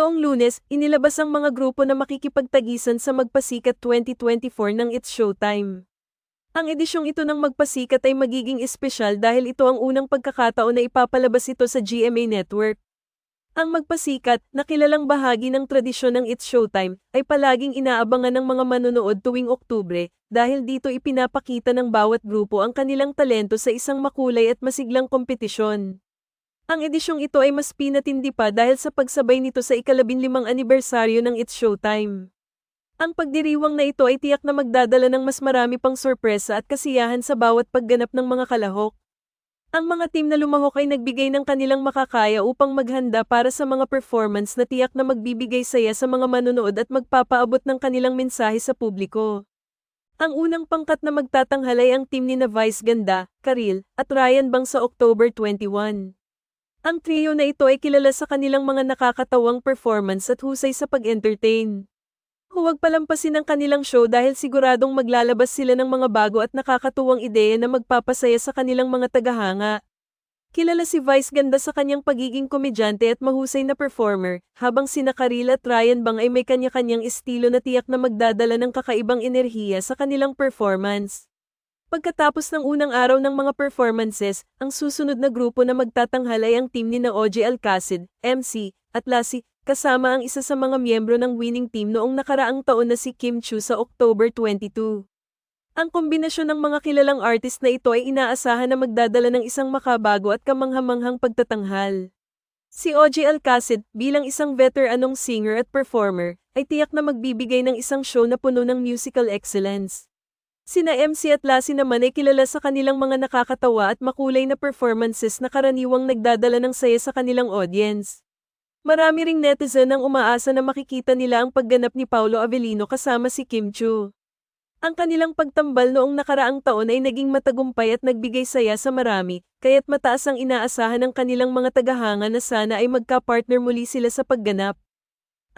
Noong lunes, inilabas ang mga grupo na makikipagtagisan sa Magpasikat 2024 ng It's Showtime. Ang edisyong ito ng Magpasikat ay magiging espesyal dahil ito ang unang pagkakataon na ipapalabas ito sa GMA Network. Ang Magpasikat, na kilalang bahagi ng tradisyon ng It's Showtime, ay palaging inaabangan ng mga manonood tuwing Oktubre dahil dito ipinapakita ng bawat grupo ang kanilang talento sa isang makulay at masiglang kompetisyon. Ang edisyong ito ay mas pinatindi pa dahil sa pagsabay nito sa ikalabinlimang anibersaryo ng It's Showtime. Ang pagdiriwang na ito ay tiyak na magdadala ng mas marami pang sorpresa at kasiyahan sa bawat pagganap ng mga kalahok. Ang mga team na lumahok ay nagbigay ng kanilang makakaya upang maghanda para sa mga performance na tiyak na magbibigay saya sa mga manonood at magpapaabot ng kanilang mensahe sa publiko. Ang unang pangkat na magtatanghal ay ang team ni na Vice Ganda, Karil, at Ryan Bang sa October 21. Ang trio na ito ay kilala sa kanilang mga nakakatawang performance at husay sa pag-entertain. Huwag palampasin ang kanilang show dahil siguradong maglalabas sila ng mga bago at nakakatuwang ideya na magpapasaya sa kanilang mga tagahanga. Kilala si Vice ganda sa kanyang pagiging komedyante at mahusay na performer, habang sina Karil at Ryan Bang ay may kanya-kanyang estilo na tiyak na magdadala ng kakaibang enerhiya sa kanilang performance. Pagkatapos ng unang araw ng mga performances, ang susunod na grupo na magtatanghal ay ang team ni na OJ Alcacid, MC, at Lassie, kasama ang isa sa mga miyembro ng winning team noong nakaraang taon na si Kim Chu sa October 22. Ang kombinasyon ng mga kilalang artist na ito ay inaasahan na magdadala ng isang makabago at kamanghamanghang pagtatanghal. Si OJ Alcacid, bilang isang veteranong singer at performer, ay tiyak na magbibigay ng isang show na puno ng musical excellence. Sina MC at Lassie naman ay kilala sa kanilang mga nakakatawa at makulay na performances na karaniwang nagdadala ng saya sa kanilang audience. Marami ring netizen ang umaasa na makikita nila ang pagganap ni Paulo Avellino kasama si Kim Chu. Ang kanilang pagtambal noong nakaraang taon ay naging matagumpay at nagbigay saya sa marami, kaya't mataas ang inaasahan ng kanilang mga tagahanga na sana ay magka-partner muli sila sa pagganap.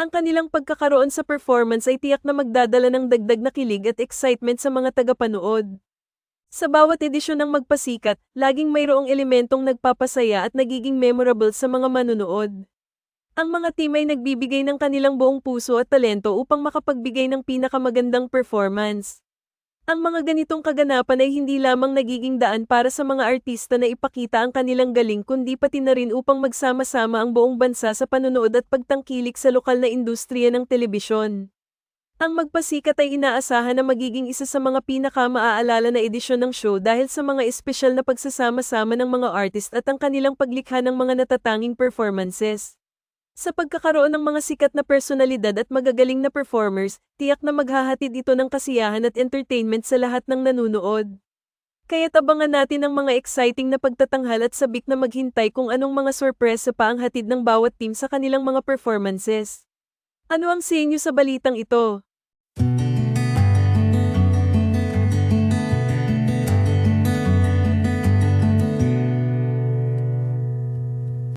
Ang kanilang pagkakaroon sa performance ay tiyak na magdadala ng dagdag na kilig at excitement sa mga tagapanood. Sa bawat edisyon ng Magpasikat, laging mayroong elementong nagpapasaya at nagiging memorable sa mga manunood. Ang mga team ay nagbibigay ng kanilang buong puso at talento upang makapagbigay ng pinakamagandang performance. Ang mga ganitong kaganapan ay hindi lamang nagiging daan para sa mga artista na ipakita ang kanilang galing kundi pati na rin upang magsama-sama ang buong bansa sa panonood at pagtangkilik sa lokal na industriya ng telebisyon. Ang magpasikat ay inaasahan na magiging isa sa mga pinaka-maaalala na edisyon ng show dahil sa mga espesyal na pagsasama-sama ng mga artist at ang kanilang paglikha ng mga natatanging performances. Sa pagkakaroon ng mga sikat na personalidad at magagaling na performers, tiyak na maghahatid ito ng kasiyahan at entertainment sa lahat ng nanunood. Kaya tabangan natin ang mga exciting na pagtatanghal at sabik na maghintay kung anong mga sorpresa pa ang hatid ng bawat team sa kanilang mga performances. Ano ang sa inyo sa balitang ito?